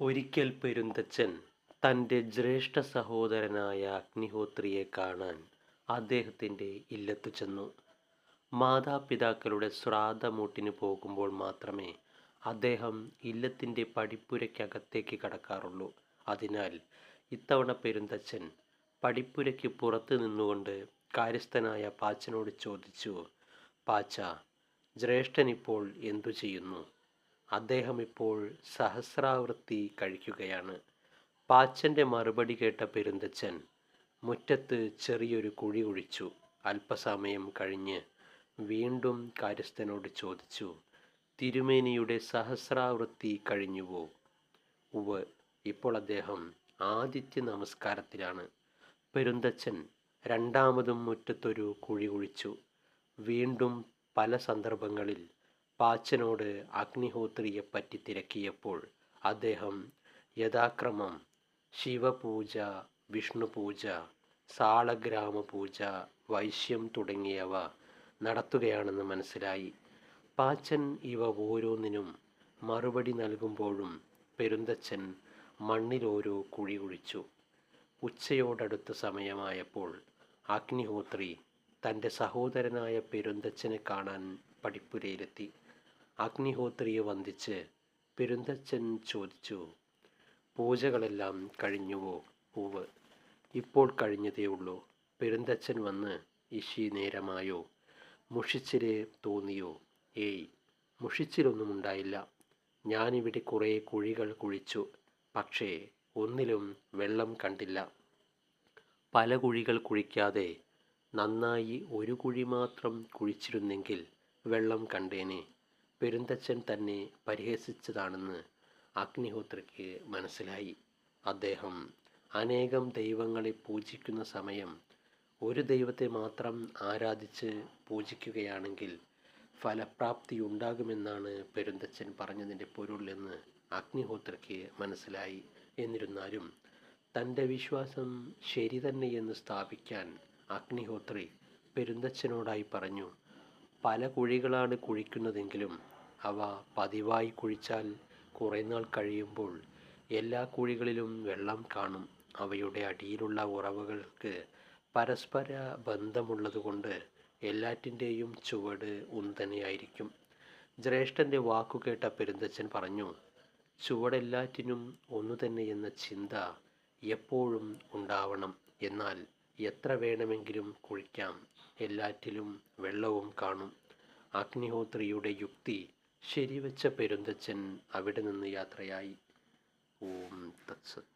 ഒരിക്കൽ പെരുന്തച്ചൻ തന്റെ ജ്യേഷ്ഠ സഹോദരനായ അഗ്നിഹോത്രിയെ കാണാൻ അദ്ദേഹത്തിന്റെ ഇല്ലത്തു ചെന്നു. മാതാപിതാക്കളുടെ ശ്രാദ്ധമൂട്ടിന് പോകുമ്പോൾ മാത്രമേ അദ്ദേഹം ഇല്ലത്തിന്റെ പടിപ്പുരയ്ക്കകത്തേക്ക് കടക്കാറുള്ളൂ. അതിനാൽ ഇത്തവണ പെരുന്തച്ചൻ പടിപ്പുരയ്ക്ക് പുറത്ത് നിന്നുകൊണ്ട് കാര്യസ്ഥനായ പാച്ചനോട് ചോദിച്ചു: പാച്ച ജ്യേഷ്ഠനിപ്പോൾ എന്തു ചെയ്യുന്നു? " "അദ്ദേഹമിപ്പോൾ സഹസ്രാവൃത്തി കഴിക്കുകയാണ്. " പാച്ചന്റെ മറുപടി കേട്ട പെരുന്തച്ചൻ മുറ്റത്ത് ചെറിയൊരു കുഴി കുഴിച്ചു. അല്പസമയം കഴിഞ്ഞ് വീണ്ടും കാര്യസ്ഥനോട് ചോദിച്ചു: "തിരുമേനിയുടെ സഹസ്രാവൃത്തി കഴിഞ്ഞുവോ? " ഉവ് ഇപ്പോൾ അദ്ദേഹം ആദിത്യ നമസ്കാരത്തിലാണ് " പെരുന്തച്ചൻ രണ്ടാമതും മുറ്റത്തൊരു കുഴി കുഴിച്ചു. വീണ്ടും പല സന്ദർഭങ്ങളിൽ പാച്ചനോട് അഗ്നിഹോത്രിയെപ്പറ്റി തിരക്കിയപ്പോൾ അദ്ദേഹം യഥാക്രമം ശിവപൂജ, വിഷ്ണുപൂജ, സാളഗ്രാമപൂജ, വൈശ്യം തുടങ്ങിയവ നടത്തുകയാണെന്ന് മനസ്സിലായി. പാച്ചൻ ഇവ ഓരോന്നിനും മറുപടി നൽകുമ്പോഴും പെരുന്തച്ചൻ മണ്ണിലോരോ കുഴി കുഴിച്ചു. ഉച്ചയോടടുത്ത സമയമായപ്പോൾ അഗ്നിഹോത്രി തന്റെ സഹോദരനായ പെരുന്തച്ചനെ കാണാൻ പടിപ്പുരയിലെത്തി. അഗ്നിഹോത്രിയെ വന്ദിച്ച് പെരുന്തച്ചൻ ചോദിച്ചു: "പൂജകളെല്ലാം കഴിഞ്ഞുവോ? " പൂവ് ഇപ്പോൾ കഴിഞ്ഞതേ ഉള്ളൂ " പെരുന്തച്ചൻ വന്ന് ഇശി നേരമായോ? മുഷിച്ചിരെ തോന്നിയോ? "ഏയ്, മുഷിച്ചിലൊന്നും ഉണ്ടായില്ല ഞാനിവിടെ കുറേ കുഴികൾ കുഴിച്ചു. പക്ഷേ ഒന്നിലും വെള്ളം കണ്ടില്ല. പല കുഴികൾ കുഴിക്കാതെ നന്നായി ഒരു കുഴി മാത്രം കുഴിച്ചിരുന്നെങ്കിൽ വെള്ളം കണ്ടേനെ. " പെരുന്തച്ചൻ തന്നെ പരിഹസിച്ചതാണെന്ന് അഗ്നിഹോത്രിക്ക് മനസ്സിലായി. അദ്ദേഹം അനേകം ദൈവങ്ങളെ പൂജിക്കുന്ന സമയം ഒരു ദൈവത്തെ മാത്രം ആരാധിച്ച് പൂജിക്കുകയാണെങ്കിൽ ഫലപ്രാപ്തി ഉണ്ടാകുമെന്നാണ് പെരുന്തച്ചൻ പറഞ്ഞതിന്റെ പൊരുൾ എന്ന് അഗ്നിഹോത്രിക്ക് മനസ്സിലായി. എന്നിരുന്നാലും തന്റെ വിശ്വാസം ശരി തന്നെയെന്ന് സ്ഥാപിക്കാൻ അഗ്നിഹോത്രി പെരുന്തച്ചനോടായി പറഞ്ഞു: "പല കുഴികളാണ് കുഴിക്കുന്നതെങ്കിലും അവ പതിവായി കുഴിച്ചാൽ കുറേനാൾ കഴിയുമ്പോൾ എല്ലാ കുഴികളിലും വെള്ളം കാണും. അവയുടെ അടിയിലുള്ള ഉറവകൾക്ക് പരസ്പര ബന്ധമുള്ളതുകൊണ്ട് എല്ലാറ്റിന്റെയും ചുവട് ഉന്തനെയായിരിക്കും " ജ്യേഷ്ഠന്റെ വാക്കുകേട്ട പെരുന്തച്ചൻ പറഞ്ഞു: "ചുവടെല്ലാറ്റിനും ഒന്നു തന്നെയെന്ന ചിന്ത എപ്പോഴും ഉണ്ടാവണം. എന്നാൽ എത്ര വേണമെങ്കിലും കുഴിക്കാം, എല്ലാറ്റിലും വെള്ളവും കാണും. " അഗ്നിഹോത്രിയുടെ യുക്തി ശരിവെച്ച പെരുന്തച്ചൻ അവിടെ നിന്ന് യാത്രയായി. ഓം തത്സത്